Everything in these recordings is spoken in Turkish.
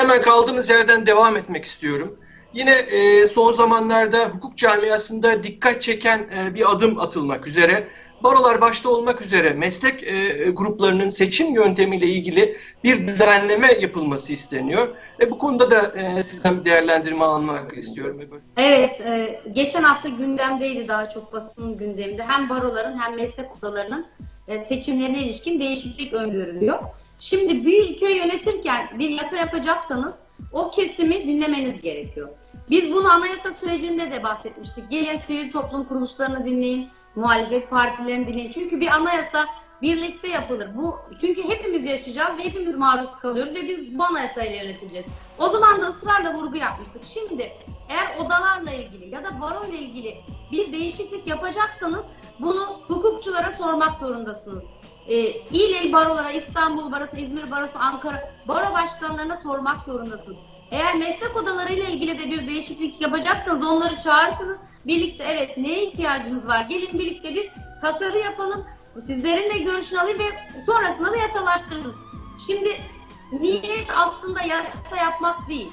Hemen kaldığımız yerden devam etmek istiyorum. Yine e, son zamanlarda hukuk camiasında dikkat çeken e, bir adım atılmak üzere barolar başta olmak üzere meslek e, gruplarının seçim yöntemiyle ilgili bir düzenleme yapılması isteniyor. Ve bu konuda da e, sizden bir değerlendirme almak istiyorum. Evet, e, geçen hafta gündemdeydi daha çok basının gündeminde. Hem baroların hem meslek odalarının e, seçimlerine ilişkin değişiklik öngörülüyor. Şimdi bir ülkeyi yönetirken bir yasa yapacaksanız o kesimi dinlemeniz gerekiyor. Biz bunu anayasa sürecinde de bahsetmiştik. Gelin sivil toplum kuruluşlarını dinleyin, muhalefet partilerini dinleyin. Çünkü bir anayasa birlikte yapılır. Bu çünkü hepimiz yaşayacağız ve hepimiz maruz kalıyoruz ve biz bu anayasayla yönetileceğiz. O zaman da ısrarla vurgu yapmıştık. Şimdi eğer odalarla ilgili ya da baro ile ilgili bir değişiklik yapacaksanız bunu hukukçulara sormak zorundasınız. Ee, il il barolara, İstanbul Barosu, İzmir Barosu, Ankara baro başkanlarına sormak zorundasınız. Eğer meslek odalarıyla ilgili de bir değişiklik yapacaksanız onları çağırırsınız. Birlikte evet neye ihtiyacımız var? Gelin birlikte bir tasarı yapalım. Sizlerin de görüşünü alayım ve sonrasında da yasalaştırırız. Şimdi niyet aslında yasa yapmak değil.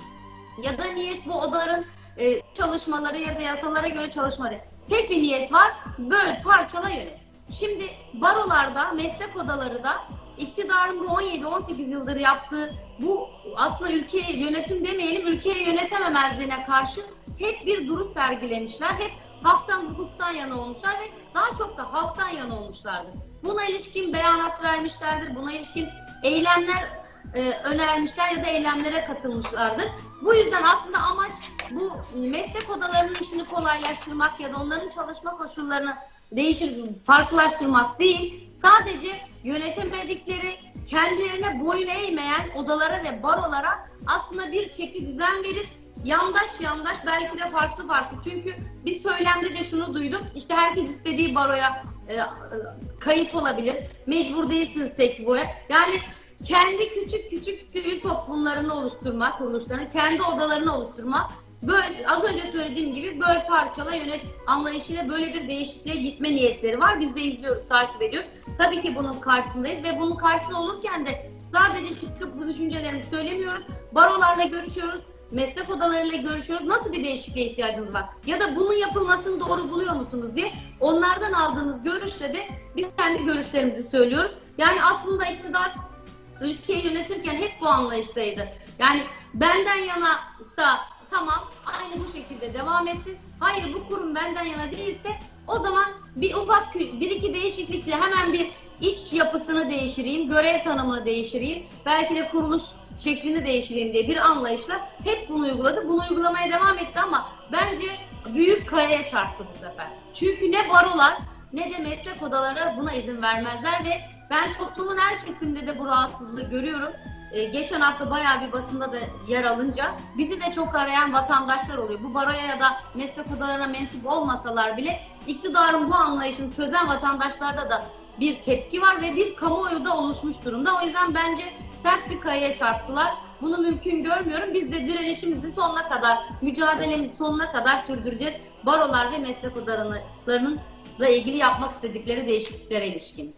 Ya da niyet bu odaların e, çalışmaları ya da yasalara göre çalışma değil. Tek bir niyet var, böl, parçala, yönet. Şimdi barolarda, meslek odaları da iktidarın bu 17-18 yıldır yaptığı bu aslında ülkeyi yönetim demeyelim, ülkeyi yönetememezliğine karşı hep bir duruş sergilemişler. Hep halktan, hukuktan yana olmuşlar ve daha çok da halktan yana olmuşlardır. Buna ilişkin beyanat vermişlerdir, buna ilişkin eylemler e, önermişler ya da eylemlere katılmışlardır. Bu yüzden aslında amaç bu meslek odalarının işini kolaylaştırmak ya da onların çalışma koşullarını değişir, farklılaştırmak değil, sadece yönetemedikleri, kendilerine boyun eğmeyen odalara ve barolara aslında bir çeki düzen verip yandaş yandaş belki de farklı farklı. Çünkü bir söylemde de şunu duyduk. İşte herkes istediği baroya e, e, kayıt olabilir. Mecbur değilsiniz tek boya. Yani kendi küçük küçük sivil toplumlarını oluşturmak, kuruluşlarını, kendi odalarını oluşturmak. Böyle, az önce söylediğim gibi böl parçala yönet anlayışıyla böyle bir değişikliğe gitme niyetleri var. Biz de izliyoruz, takip ediyoruz. Tabii ki bunun karşısındayız ve bunun karşısında olurken de sadece çıkıp bu düşüncelerimizi söylemiyoruz. Barolarla görüşüyoruz, meslek odalarıyla görüşüyoruz. Nasıl bir değişikliğe ihtiyacımız var? Ya da bunun yapılmasını doğru buluyor musunuz diye onlardan aldığımız görüşle de biz kendi görüşlerimizi söylüyoruz. Yani aslında iktidar ülkeyi yönetirken hep bu anlayıştaydı. Yani benden yana da tamam aynı bu şekilde devam etsin. Hayır bu kurum benden yana değilse o zaman bir ufak bir iki değişiklikle hemen bir iç yapısını değiştireyim, görev tanımını değiştireyim, belki de kuruluş şeklini değiştireyim diye bir anlayışla hep bunu uyguladı. Bunu uygulamaya devam etti ama bence büyük kayaya çarptı bu sefer. Çünkü ne barolar ne de meslek odaları buna izin vermezler ve ben toplumun her kesiminde de bu rahatsızlığı görüyorum. Ee, geçen hafta bayağı bir basında da yer alınca bizi de çok arayan vatandaşlar oluyor. Bu baroya ya da meslek odalarına mensup olmasalar bile iktidarın bu anlayışını çözen vatandaşlarda da bir tepki var ve bir kamuoyu da oluşmuş durumda. O yüzden bence sert bir kayaya çarptılar. Bunu mümkün görmüyorum. Biz de direnişimizi sonuna kadar, mücadelemizi sonuna kadar sürdüreceğiz. Barolar ve meslek odalarının ilgili yapmak istedikleri değişikliklere ilişkin.